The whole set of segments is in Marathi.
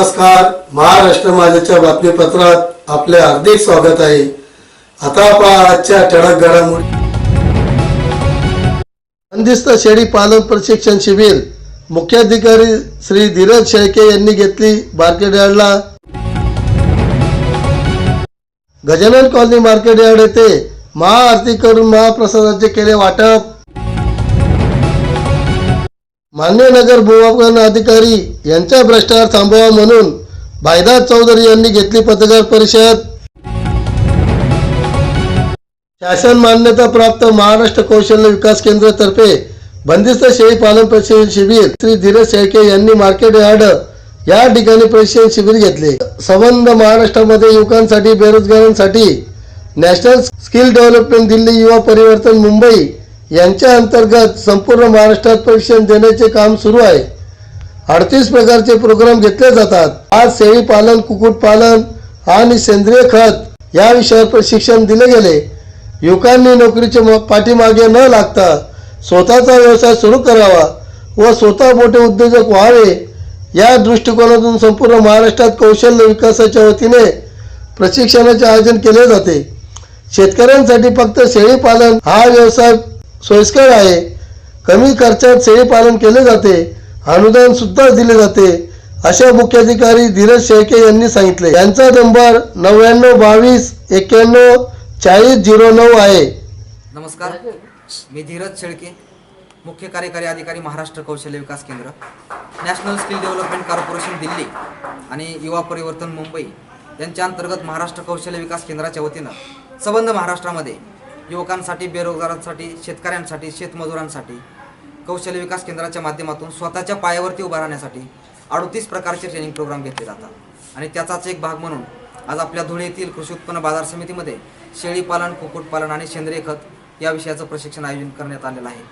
नमस्कार. महाराष्ट्र माझ्याच्या बातमीपत्रात आपले हार्दिक स्वागत आहे. आता पहा आजच्या ठळक घडामोडी. बंदिस्त शेळी पालन प्रशिक्षण शिबिर. मुख्याधिकारी श्री धीरज शेळके यांनी घेतली मार्केट यार्डला. गजानन कॉलनी मार्केट यार्ड येथे महाआरती करून महाप्रसादाचे केले वाटप. मान्य नगर भूमापन अधिकारी यांचा भ्रष्टाचार थांबवा म्हणून भाईदास चौधरी यांनी घेतली पत्रकार परिषद. शासन मान्यता प्राप्त महाराष्ट्र कौशल्य विकास केंद्र तर्फे बंदिस्त शेळी पालन प्रशिक्षण शिबिर श्री धीरज शेळके यांनी मार्केट यार्ड या ठिकाणी प्रशिक्षण शिबिर घेतले. संबंध महाराष्ट्रामध्ये युवकांसाठी बेरोजगारांसाठी national skill development Delhi Yuva Parivartan Mumbai यांच्या अंतर्गत संपूर्ण महाराष्ट्रात प्रशिक्षण देण्याचे काम सुरू आहे. अडतीस प्रकारचे प्रोग्राम घेतले जातात. आज शेळी पालन कुक्कुट पालन आणि सेंद्रिय खत या विषयावर प्रशिक्षण दिले गेले. युवकांनी नोकरीच्या पाठीमागे न लागता स्वतःचा व्यवसाय सुरू करावा व स्वतः मोठे उद्योजक व्हावे या दृष्टिकोनातून संपूर्ण महाराष्ट्रात कौशल्य विकासाच्या वतीने प्रशिक्षणाचे आयोजन केले जाते. शेतकऱ्यांसाठी फक्त शेळी पालन हा व्यवसाय सोयीस्कर आहे. कमी खर्चात शेळीपालन केले जाते. अनुदान सुद्धा दिले जाते. अशा मुख्याधिकारी धीरज शेळके यांनी सांगितले. यांचा नंबर नव्याण्णव बावीस एक्क्याण्णव चाळीस झिरो नऊ आहे. नमस्कार. मी धीरज शेळके मुख्य कार्यकारी अधिकारी Maharashtra Kaushalya Vikas Kendra national skill development corporation Delhi आणि युवा परिवर्तन मुंबई यांच्या अंतर्गत महाराष्ट्र कौशल्य विकास केंद्राच्या वतीनं संबंध महाराष्ट्रामध्ये युवकांसाठी बेरोजगारांसाठी शेतकऱ्यांसाठी शेतमजुरांसाठी कौशल्य विकास केंद्राच्या माध्यमातून स्वतःच्या पायावरती उभा राहण्यासाठी अडतीस प्रकारचे ट्रेनिंग प्रोग्राम घेतले जातात. आणि त्याचाच एक भाग म्हणून आज आपल्या धुळे येथील कृषी उत्पन्न बाजार समितीमध्ये शेळीपालन कुक्कुटपालन आणि सेंद्रिय खत या विषयाचं प्रशिक्षण आयोजन करण्यात आलेलं आहे.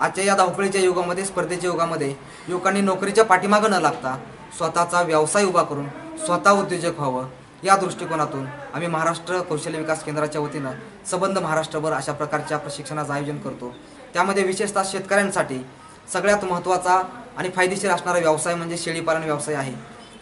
आजच्या या धावपळीच्या युगामध्ये स्पर्धेच्या युगामध्ये युवकांनी नोकरीच्या पाठीमागं न लागता स्वतःचा व्यवसाय उभा करून स्वतः उद्योजक व्हावं या दृष्टिकोनातून आम्ही महाराष्ट्र कौशल्य विकास केंद्राच्या वतीनं संबंध महाराष्ट्रभर अशा प्रकारच्या प्रशिक्षणाचं आयोजन करतो. त्यामध्ये विशेषतः शेतकऱ्यांसाठी सगळ्यात महत्त्वाचा आणि फायदेशीर असणारा व्यवसाय म्हणजे शेळीपालन व्यवसाय आहे.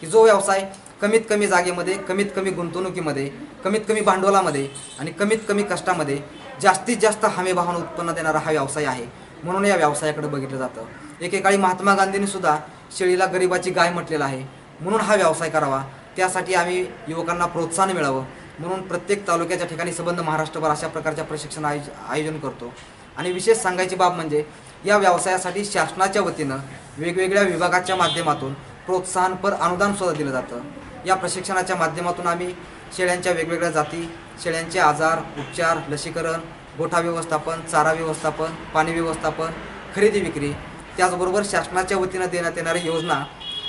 की जो व्यवसाय कमीत कमी जागेमध्ये कमीत कमी गुंतवणुकीमध्ये कमीत कमी भांडवलामध्ये आणि कमीत कमी कष्टामध्ये जास्तीत जास्त हमीभावानं उत्पन्न देणारा हा व्यवसाय आहे. म्हणून या व्यवसायाकडे बघितलं जातं. एकेकाळी महात्मा गांधींनी सुद्धा शेळीला गरिबाची गाय म्हटलेलं आहे. म्हणून हा व्यवसाय करावा. त्यासाठी आम्ही युवकांना प्रोत्साहन मिळावं. म्हणून प्रत्येक तालुक्याच्या ठिकाणी संबंध महाराष्ट्रभर अशा प्रकारच्या प्रशिक्षण आयोज आयोजन करतो. आणि विशेष सांगायची बाब म्हणजे या व्यवसायासाठी शासनाच्या वतीनं वेगवेगळ्या विभागाच्या माध्यमातून प्रोत्साहनपर अनुदानसुद्धा दिलं जातं. या प्रशिक्षणाच्या माध्यमातून आम्ही शेळ्यांच्या वेगवेगळ्या जाती शेळ्यांचे आजार उपचार लसीकरण गोठा व्यवस्थापन चारा व्यवस्थापन पाणी व्यवस्थापन खरेदी विक्री त्याचबरोबर शासनाच्या वतीनं देण्यात येणाऱ्या योजना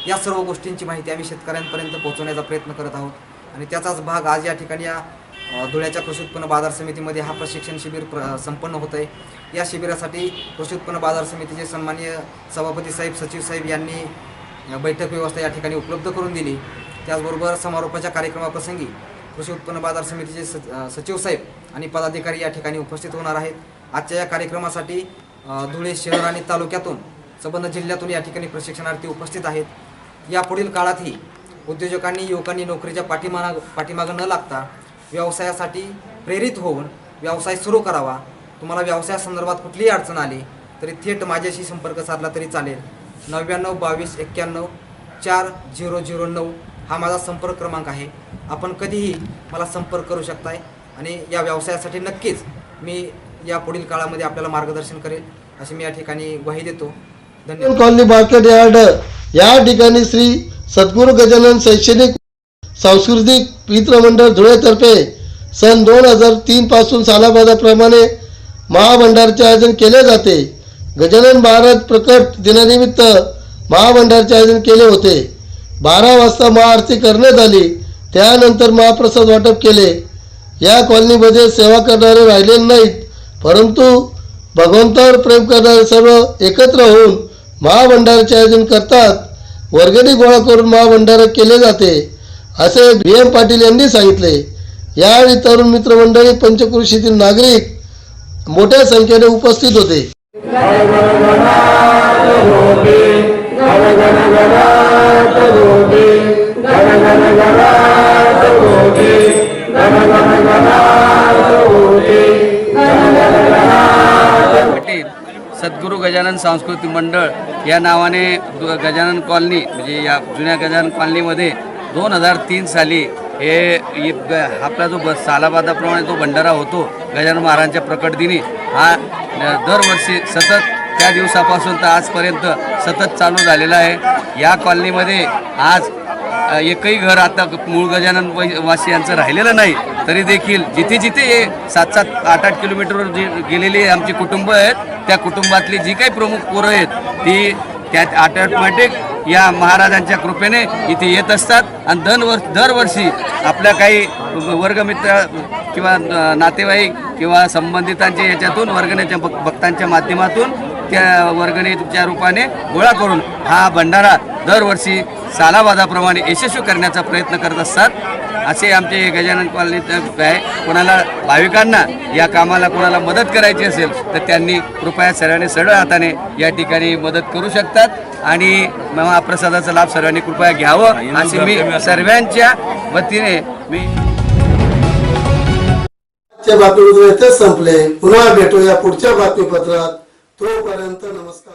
या सर्व गोष्टींची माहिती आम्ही शेतकऱ्यांपर्यंत पोहोचवण्याचा प्रयत्न करत आहोत. आणि त्याचाच भाग आज या ठिकाणी या धुळ्याच्या कृषी उत्पन्न बाजार समितीमध्ये हा प्रशिक्षण शिबिर प्र संपन्न होत आहे या शिबिरासाठी कृषी उत्पन्न बाजार समितीचे सन्माननीय सभापती साहेब सचिव साहेब यांनी बैठक व्यवस्था या ठिकाणी उपलब्ध करून दिली. त्याचबरोबर समारोपाच्या कार्यक्रमाप्रसंगी कृषी उत्पन्न बाजार समितीचे स सचिव साहेब आणि पदाधिकारी या ठिकाणी उपस्थित होणार आहेत. आजच्या या कार्यक्रमासाठी धुळे शहर आणि तालुक्यातून संबंध जिल्ह्यातून या ठिकाणी प्रशिक्षणार्थी उपस्थित आहेत. यापुढील काळातही उद्योजकांनी युवकांनी नोकरीच्या पाठीमाग पाठीमागं न लागता व्यवसायासाठी प्रेरित होऊन व्यवसाय सुरू करावा. तुम्हाला व्यवसायासंदर्भात कुठलीही अडचण आली तरी थेट माझ्याशी संपर्क साधला तरी चालेल. नव्याण्णव बावीस एक्क्याण्णव चार झिरो झिरो नऊ हा माझा संपर्क क्रमांक आहे. आपण कधीही मला संपर्क करू शकताय आणि या व्यवसायासाठी नक्कीच मी या पुढील काळामध्ये आपल्याला मार्गदर्शन करेल अशी मी या ठिकाणी ग्वाही देतो. धन्यवाद. कॉलनी मार्केट यार्ड या ठिकाणी श्री सद्गुरू गजानन शैक्षणिक सांस्कृतिक मित्रमंडळ धुळेतर्फे सन दोन हजार तीन पासून सालाबादाप्रमाणे महाभंडारचे आयोजन केले जाते. गजानन महाराज प्रकट दिनानिमित्त महाभंडारचे आयोजन केले होते. बारा वाजता महाआरती करण्यात आली. त्यानंतर महाप्रसाद वाटप केले. या कॉलनीमध्ये सेवा करणारे राहिले नाहीत. परंतु भगवंतावर प्रेम करणारे सर्व एकत्र होऊन महाभंडाराचे आयोजन करतात. वर्गणी गोळा करून महाभंडारा केले जाते असे बी एम पाटील यांनी सांगितले. यावेळी तरुण मित्रमंडळी पंचकृषीतील नागरिक मोठ्या संख्येने उपस्थित होते. सद्गुरु सद्गुरू गजानन सांस्कृतिक मंडळ या नावाने गजानन कॉलनी म्हणजे या जुन्या गजानन कॉलनीमध्ये दोन हजार तीन साली हे ग- आपला जो ब सालाबादाप्रमाणे जो भंडारा होतो गजानन महाराजांच्या प्रकट दिनी हा दरवर्षी सतत त्या दिवसापासून तर आजपर्यंत सतत चालू झालेला आहे. या कॉलनीमध्ये आज एकही घर आता मूळ गजानन वासी यांचं राहिलेलं नाही. तरी देखील जिथे जिथे हे सात सात आठ आठ किलोमीटरवर जी गेलेली आमची कुटुंब आहेत त्या कुटुंबातली जी काही प्रमुख पोरं आहेत ती त्यात ऑटोमॅटिक या महाराजांच्या कृपेने इथे येत असतात. आणि दरवर्ष दरवर्षी आपल्या काही वर्गमित्र किंवा नातेवाईक किंवा संबंधितांच्या याच्यातून वर्गण्याच्या भक- भक्तांच्या माध्यमातून त्या वर्गणीच्या रूपाने गोळा करून हा भंडारा दरवर्षी सालाबाजाप्रमाणे यशस्वी करण्याचा प्रयत्न करत असतात. असे आमचे गजानन कॉलनीत आहे. कोणाला भाविकांना या कामाला कोणाला मदत करायची असेल तर त्यांनी कृपया सर्वांनी सरळ हाताने या ठिकाणी मदत करू शकतात. आणि महाप्रसादाचा लाभ सर्वांनी कृपया घ्यावं. असे मी सर्वांच्या वतीने मी बातमीपत्र इथेच संपले पुन्हा भेटूया पुढच्या बातमीपत्रात तोपर्यंत नमस्कार.